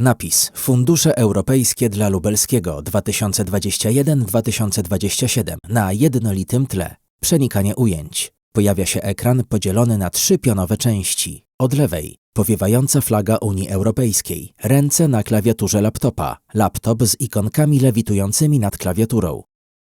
Napis Fundusze Europejskie dla Lubelskiego 2021-2027 na jednolitym tle. Przenikanie ujęć. Pojawia się ekran podzielony na trzy pionowe części. Od lewej powiewająca flaga Unii Europejskiej, ręce na klawiaturze laptopa, laptop z ikonkami lewitującymi nad klawiaturą.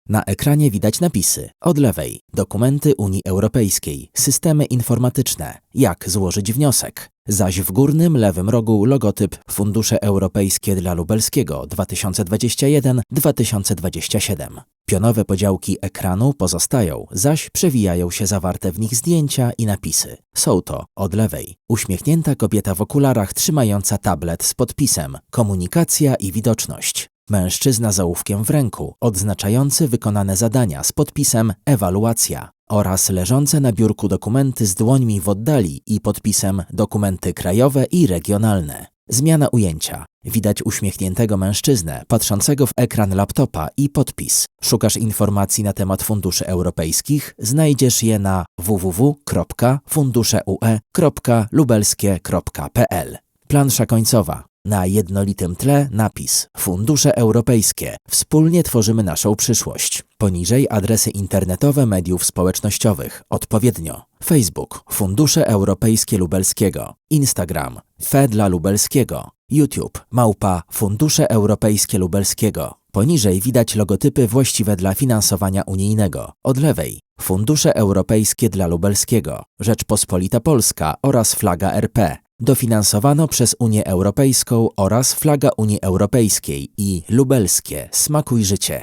Na ekranie widać napisy. Od lewej dokumenty Unii Europejskiej, systemy informatyczne, jak złożyć wniosek. Zaś w górnym lewym rogu logotyp Fundusze Europejskie dla Lubelskiego 2021-2027. Pionowe podziałki ekranu pozostają, zaś przewijają się zawarte w nich zdjęcia i napisy. Są to od lewej uśmiechnięta kobieta w okularach trzymająca tablet z podpisem Komunikacja i widoczność. Mężczyzna z ołówkiem w ręku, odznaczający wykonane zadania z podpisem Ewaluacja oraz leżące na biurku dokumenty z dłońmi w oddali i podpisem Dokumenty krajowe i regionalne. Zmiana ujęcia. Widać uśmiechniętego mężczyznę, patrzącego w ekran laptopa i podpis. Szukasz informacji na temat funduszy europejskich? Znajdziesz je na www.funduszeue.lubelskie.pl. Plansza końcowa. Na jednolitym tle napis Fundusze Europejskie. Wspólnie tworzymy naszą przyszłość. Poniżej adresy internetowe mediów społecznościowych. Odpowiednio Facebook Fundusze Europejskie Lubelskiego, Instagram Fedla Lubelskiego, YouTube Małpa Fundusze Europejskie Lubelskiego. Poniżej widać logotypy właściwe dla finansowania unijnego. Od lewej Fundusze Europejskie dla Lubelskiego, Rzeczpospolita Polska oraz flaga RP. Dofinansowano przez Unię Europejską oraz flaga Unii Europejskiej i lubelskie Smakuj życie.